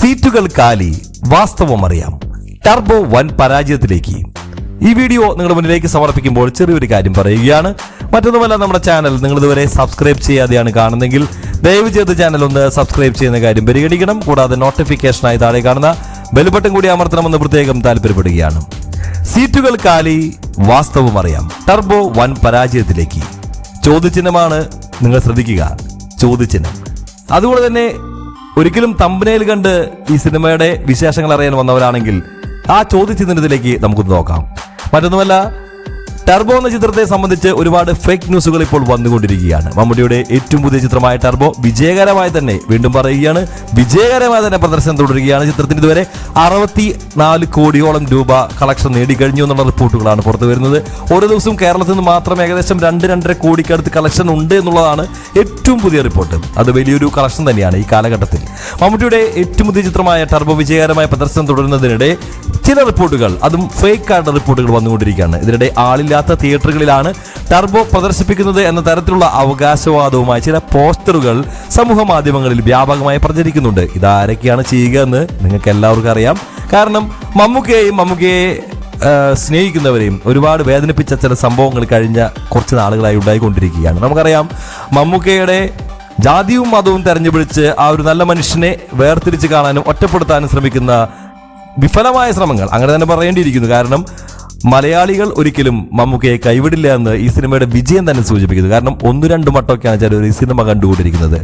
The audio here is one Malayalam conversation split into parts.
സീറ്റുകൾ കാലി വാസ്തവം അറിയാം. ടർബോ വൻ പരാജയത്തിലേക്ക്. ഈ വീഡിയോ നിങ്ങളുടെ മുന്നിലേക്ക് സമർപ്പിക്കുമ്പോൾ ചെറിയൊരു കാര്യം പറയുകയാണ്. മറ്റൊന്നുമല്ല നമ്മുടെ ചാനൽ നിങ്ങൾ ഇതുവരെ സബ്സ്ക്രൈബ് ചെയ്യാതെയാണ് കാണുന്നതെങ്കിൽ ദയവ് ചെയ്ത് ചാനൽ ഒന്ന് സബ്സ്ക്രൈബ് ചെയ്യുന്ന കാര്യം പരിഗണിക്കണം. കൂടാതെ നോട്ടിഫിക്കേഷനായി താഴെ കാണുന്ന ബെൽബട്ടൺ കൂടി അമർത്തണമെന്ന് പ്രത്യേകം താല്പര്യപ്പെടുകയാണ്. സീറ്റുകൾ കാലി വാസ്തവം അറിയാം. ടർബോ വൻ പരാജയത്തിലേക്ക്. ചോദ്യചിഹ്നമാണ് നിങ്ങൾ ശ്രദ്ധിക്കുക ചോദ്യചിഹ്നം. അതുപോലെ തന്നെ ഒരിക്കലും തമ്പനയിൽ കണ്ട് ഈ സിനിമയുടെ വിശേഷങ്ങൾ അറിയാൻ വന്നവരാണെങ്കിൽ ആ ചോദ്യചിഹ്നത്തിലേക്ക് നമുക്കൊന്ന് നോക്കാം. മറ്റൊന്നുമല്ല ടർബോ എന്ന ചിത്രത്തെ സംബന്ധിച്ച് ഒരുപാട് ഫേക്ക് ന്യൂസുകൾ ഇപ്പോൾ വന്നുകൊണ്ടിരിക്കുകയാണ്. മമ്മൂട്ടിയുടെ ഏറ്റവും പുതിയ ചിത്രമായ ടർബോ വിജയകരമായി തന്നെ വീണ്ടും പറയുകയാണ്. വിജയകരമായി തന്നെ പ്രദർശനം തുടരുകയാണ് ചിത്രത്തിന് ഇതുവരെ. അറുപത്തി നാല് കോടിയോളം രൂപ കളക്ഷൻ നേടിക്കഴിഞ്ഞു എന്നുള്ള റിപ്പോർട്ടുകളാണ് പുറത്തു വരുന്നത്. ഓരോ ദിവസവും കേരളത്തിൽ നിന്ന് മാത്രം ഏകദേശം രണ്ട് രണ്ടര കോടിക്കടുത്ത് കളക്ഷൻ ഉണ്ട് എന്നുള്ളതാണ് ഏറ്റവും പുതിയ റിപ്പോർട്ട്. അത് വലിയൊരു കളക്ഷൻ തന്നെയാണ് ഈ കാലഘട്ടത്തിൽ. മമ്മൂട്ടിയുടെ ഏറ്റവും പുതിയ ചിത്രമായ ടർബോ വിജയകരമായ പ്രദർശനം തുടരുന്നതിനിടെ ചില റിപ്പോർട്ടുകൾ അതും ഫേക്ക് ആയിട്ടുള്ള റിപ്പോർട്ടുകൾ വന്നുകൊണ്ടിരിക്കുകയാണ്. ഇതിനിടെ ആളില്ലാത്ത തിയേറ്ററുകളിലാണ് ടർബോ പ്രദർശിപ്പിക്കുന്നത് എന്ന തരത്തിലുള്ള അവകാശവാദവുമായി ചില പോസ്റ്ററുകൾ സമൂഹ മാധ്യമങ്ങളിൽ വ്യാപകമായി പ്രചരിക്കുന്നുണ്ട്. ഇതാരൊക്കെയാണ് ചെയ്യുക എന്ന് നിങ്ങൾക്ക് എല്ലാവർക്കും അറിയാം. കാരണം മമ്മൂക്കയെയും മമ്മൂക്കയെ സ്നേഹിക്കുന്നവരെയും ഒരുപാട് വേദനിപ്പിച്ച ചില സംഭവങ്ങൾ കഴിഞ്ഞ കുറച്ച് നാളുകളായി ഉണ്ടായിക്കൊണ്ടിരിക്കുകയാണ്. നമുക്കറിയാം മമ്മൂക്കയുടെ ജാതിയും മതവും തെരഞ്ഞുപിടിച്ച് ആ ഒരു നല്ല മനുഷ്യനെ വേർതിരിച്ച് കാണാനും ഒറ്റപ്പെടുത്താനും ശ്രമിക്കുന്ന വിഫലമായ ശ്രമങ്ങൾ അങ്ങനെ തന്നെ പറയേണ്ടിയിരിക്കുന്നു. കാരണം മലയാളികൾ ഒരിക്കലും മമ്മൂക്കയെ കൈവിടില്ല എന്ന് ഈ സിനിമയുടെ വിജയം തന്നെ സൂചിപ്പിക്കുന്നു. കാരണം ഒന്ന് രണ്ട് മട്ടമൊക്കെയാണ് ചിലർ ഈ സിനിമ കണ്ടുകൊണ്ടിരിക്കുന്നത്.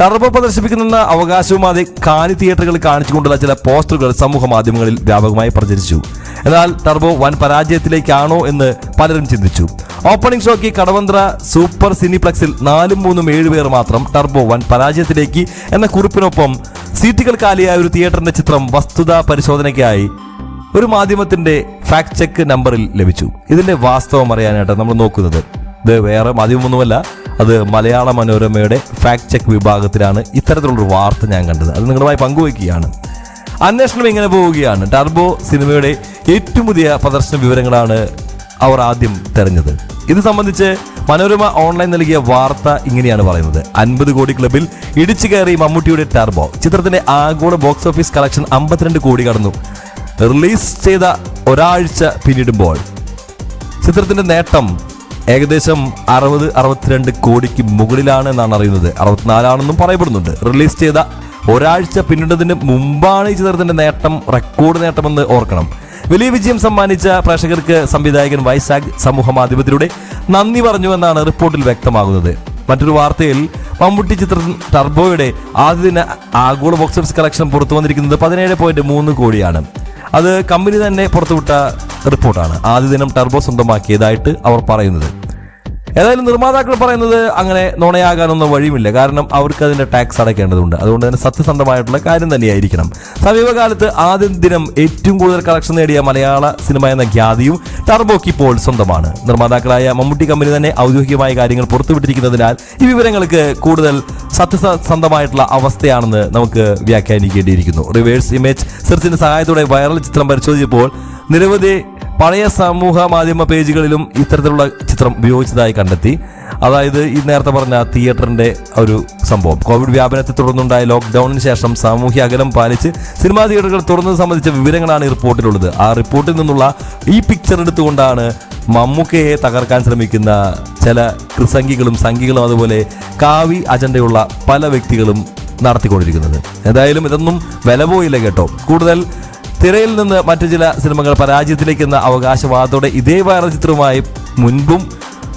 ടർബോ പ്രദർശിപ്പിക്കുന്ന അവകാശവും അത് കാലി തിയേറ്ററുകൾ കാണിച്ചുകൊണ്ടുള്ള ചില പോസ്റ്ററുകൾ സമൂഹ മാധ്യമങ്ങളിൽ വ്യാപകമായി പ്രചരിച്ചു. എന്നാൽ ടർബോ വൻ പരാജയത്തിലേക്കാണോ എന്ന് പലരും ചിന്തിച്ചു. ഓപ്പണിംഗ് ഷോയ്ക്ക് കടവന്ത്ര സൂപ്പർ സിനിപ്ലക്സിൽ നാലും മൂന്നും ഏഴ് പേർ മാത്രം ടർബോ വൻ പരാജയത്തിലേക്ക് എന്ന കുറിപ്പിനൊപ്പം സീറ്റുകൾ കാലിയായ ഒരു തിയേറ്ററിന്റെ ചിത്രം വസ്തുതാ പരിശോധനയ്ക്കായി ഒരു മാധ്യമത്തിന്റെ ഫാക്ട് ചെക്ക് നമ്പറിൽ ലഭിച്ചു. ഇതിന്റെ വാസ്തവം അറിയാനായിട്ട് നമ്മൾ നോക്കുന്നത്. ഇത് വേറെ മാധ്യമമൊന്നുമല്ല അത് മലയാള മനോരമയുടെ ഫാക്ട് ചെക്ക് വിഭാഗത്തിലാണ് ഇത്തരത്തിലുള്ളൊരു വാർത്ത ഞാൻ കണ്ടത്. അത് നിങ്ങളുമായി പങ്കുവയ്ക്കുകയാണ്. അന്വേഷണം ഇങ്ങനെ പോവുകയാണ്. ടർബോ സിനിമയുടെ ഏറ്റവും പുതിയ പ്രദർശന വിവരങ്ങളാണ് അവർ ആദ്യം തെരഞ്ഞത്. ഇത് സംബന്ധിച്ച് മനോരമ ഓൺലൈൻ നൽകിയ വാർത്ത ഇങ്ങനെയാണ് പറയുന്നത്. അൻപത് കോടി ക്ലബിൽ ഇടിച്ചു കയറി മമ്മൂട്ടിയുടെ ടർബോ. ചിത്രത്തിന്റെ ആഗോള ബോക്സ് ഓഫീസ് കളക്ഷൻ അമ്പത്തിരണ്ട് കോടി കടന്നു. റിലീസ് ചെയ്ത ഒരാഴ്ച പിന്നിടുമ്പോൾ. ചിത്രത്തിന്റെ നേട്ടം ഏകദേശം അറുപത് അറുപത്തിരണ്ട് കോടിക്ക് മുകളിലാണ് എന്നാണ് അറിയുന്നത്. അറുപത്തിനാലാണെന്നും പറയപ്പെടുന്നുണ്ട്. റിലീസ് ചെയ്ത ഒരാഴ്ച പിന്നിടുന്നതിന് മുമ്പാണ് ഈ ചിത്രത്തിന്റെ നേട്ടം റെക്കോർഡ് നേട്ടമെന്ന് ഓർക്കണം. വലിയ വിജയം സമ്മാനിച്ച പ്രേക്ഷകർക്ക് സംവിധായകൻ വൈശാഖ് സമൂഹ മാധ്യമത്തിലൂടെ നന്ദി പറഞ്ഞു എന്നാണ് റിപ്പോർട്ടിൽ വ്യക്തമാകുന്നത്. മറ്റൊരു വാർത്തയിൽ മമ്മൂട്ടി ചിത്രം ടർബോയുടെ ആദ്യ ദിന ആഗോള ബോക്സ് ഓഫീസ് കളക്ഷൻ പുറത്തു വന്നിരിക്കുന്നത് പതിനേഴ് പോയിന്റ് മൂന്ന് കോടിയാണ്. അത് കമ്പനി തന്നെ പുറത്തുവിട്ട റിപ്പോർട്ടാണ്. ആദ്യ ദിനം ടർബോ സ്വന്തമാക്കിയതായിട്ട് അവർ പറയുന്നത്. ഏതായാലും നിർമ്മാതാക്കൾ പറയുന്നത് അങ്ങനെ നുണയാകാനൊന്നും വഴിയുമില്ല. കാരണം അവർക്ക് അതിന്റെ ടാക്സ് അടയ്ക്കേണ്ടതുണ്ട്. അതുകൊണ്ട് തന്നെ സത്യസന്ധമായിട്ടുള്ള കാര്യം തന്നെയായിരിക്കണം. സമീപകാലത്ത് ആദ്യ ദിനം ഏറ്റവും കൂടുതൽ കളക്ഷൻ നേടിയ മലയാള സിനിമ എന്ന ഖ്യാതിയും ടർബോക്ക് ഇപ്പോൾ സ്വന്തമാണ്. നിർമ്മാതാക്കളായ മമ്മൂട്ടി കമ്പനി തന്നെ ഔദ്യോഗികമായ കാര്യങ്ങൾ പുറത്തുവിട്ടിരിക്കുന്നതിനാൽ ഈ വിവരങ്ങൾക്ക് കൂടുതൽ സത്യസന്ധമായിട്ടുള്ള അവസ്ഥയാണെന്ന് നമുക്ക് വ്യാഖ്യാനിക്കേണ്ടിയിരിക്കുന്നു. റിവേഴ്സ് ഇമേജ് സെർച്ചിന്റെ സഹായത്തോടെ വൈറൽ ചിത്രം പരിശോധിച്ചപ്പോൾ നിരവധി പഴയ സമൂഹ മാധ്യമ പേജുകളിലും ഇത്തരത്തിലുള്ള ചിത്രം ഉപയോഗിച്ചതായി കണ്ടെത്തി. അതായത് ഈ നേരത്തെ പറഞ്ഞ തിയേറ്ററിന്റെ ഒരു സംഭവം. കോവിഡ് വ്യാപനത്തെ തുടർന്നുണ്ടായ ലോക്ക്ഡൌണിന് ശേഷം സാമൂഹ്യ അകലം പാലിച്ച് സിനിമാ തിയേറ്ററുകൾ തുറന്നത് സംബന്ധിച്ച വിവരങ്ങളാണ് ഈ റിപ്പോർട്ടിലുള്ളത്. ആ റിപ്പോർട്ടിൽ നിന്നുള്ള ഈ പിക്ചർ എടുത്തുകൊണ്ടാണ് മമ്മൂക്കയെ തകർക്കാൻ ശ്രമിക്കുന്ന ചില കൃസംഗികളും സംഘികളും അതുപോലെ കാവി അജണ്ടയുള്ള പല വ്യക്തികളും നടത്തിക്കൊണ്ടിരിക്കുന്നത്. എന്തായാലും ഇതൊന്നും വില പോയില്ല കേട്ടോ. കൂടുതൽ തിരയിൽ നിന്ന് മറ്റു ചില സിനിമകൾ പരാജയത്തിലേക്ക് എന്ന അവകാശവാദത്തോടെ ഇതേ വൈറൽ ചിത്രവുമായി മുൻപും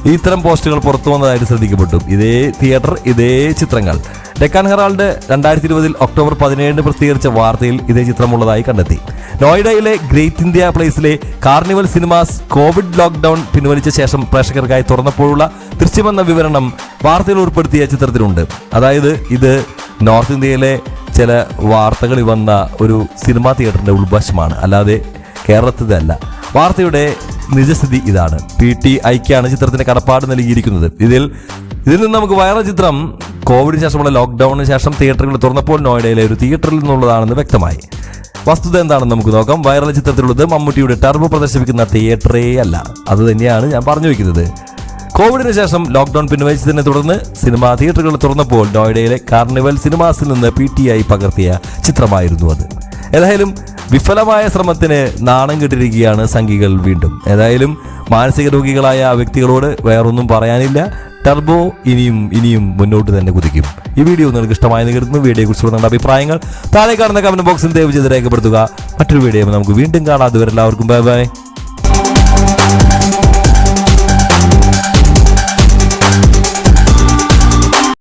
ഇത്തരം പോസ്റ്റുകൾ പുറത്തു വന്നതായിട്ട് ശ്രദ്ധിക്കപ്പെട്ടു. ഇതേ തിയേറ്റർ ഇതേ ചിത്രങ്ങൾ. ഡെക്കാൻ ഹെറാൾഡ് രണ്ടായിരത്തി ഇരുപതിൽ ഒക്ടോബർ പതിനേഴിന് പ്രസിദ്ധീകരിച്ച വാർത്തയിൽ ഇതേ ചിത്രമുള്ളതായി കണ്ടെത്തി. നോയിഡയിലെ ഗ്രേറ്റ് ഇന്ത്യ പ്ലേസിലെ കാർണിവൽ സിനിമാസ് കോവിഡ് ലോക്ക്ഡൌൺ പിൻവലിച്ച ശേഷം പ്രേക്ഷകർക്കായി തുറന്നപ്പോഴുള്ള ദൃശ്യമെന്ന വിവരണം വാർത്തയിൽ ഉൾപ്പെടുത്തിയ ചിത്രത്തിലുണ്ട്. അതായത് ഇത് നോർത്ത് ഇന്ത്യയിലെ ചില വാർത്തകളിൽ വന്ന ഒരു സിനിമാ തിയേറ്ററിന്റെ ഉൾവശമാണ്. അല്ലാതെ കേരളത്തിലല്ല. വാർത്തയുടെ നിജസ്ഥിതി ഇതാണ്. പി ടി ഐക്കാണ് ചിത്രത്തിന് കടപ്പാട് നൽകിയിരിക്കുന്നത്. ഇതിൽ ഇതിൽ നിന്ന് നമുക്ക് വൈറൽ ചിത്രം കോവിഡിന് ശേഷമുള്ള ലോക്ക്ഡൌണിന് ശേഷം തിയേറ്ററുകൾ തുറന്നപ്പോൾ നോയിഡയിലെ ഒരു തിയേറ്ററിൽ നിന്നുള്ളതാണെന്ന് വ്യക്തമായി. വസ്തുത എന്താണെന്ന് നമുക്ക് നോക്കാം. വൈറൽ ചിത്രത്തിലുള്ളത് മമ്മൂട്ടിയുടെ ടർബ് പ്രദർശിപ്പിക്കുന്ന തിയേറ്ററേ അല്ല. അത് തന്നെയാണ് ഞാൻ പറഞ്ഞു വെക്കുന്നത് കോവിഡിന് ശേഷം ലോക്ക്ഡൌൺ പിൻവലിച്ചതിനെ തുടർന്ന് സിനിമാ തിയേറ്ററുകൾ തുറന്നപ്പോൾ നോയിഡയിലെ കാർണിവൽ സിനിമാസിൽ നിന്ന് പി ടി ആയി പകർത്തിയ ചിത്രമായിരുന്നു അത്. ഏതായാലും വിഫലമായ ശ്രമത്തിന് നാണം കെട്ടിരിക്കുകയാണ് സംഘികൾ വീണ്ടും. ഏതായാലും മാനസിക രോഗികളായ വ്യക്തികളോട് വേറൊന്നും പറയാനില്ല. ടർബോ ഇനിയും ഇനിയും മുന്നോട്ട് തന്നെ കുതിക്കും. ഈ വീഡിയോ നിങ്ങൾക്ക് ഇഷ്ടമായി കരുതുന്നു. വീഡിയോ കുറിച്ചുള്ള നിങ്ങളുടെ അഭിപ്രായങ്ങൾ താഴെ കാണുന്ന കമന്റ് ബോക്സിൽ ദയവ് ചെയ്ത് രേഖപ്പെടുത്തുക. മറ്റൊരു വീഡിയോ നമുക്ക് വീണ്ടും കാണാതെ എല്ലാവർക്കും ബൈ ബൈ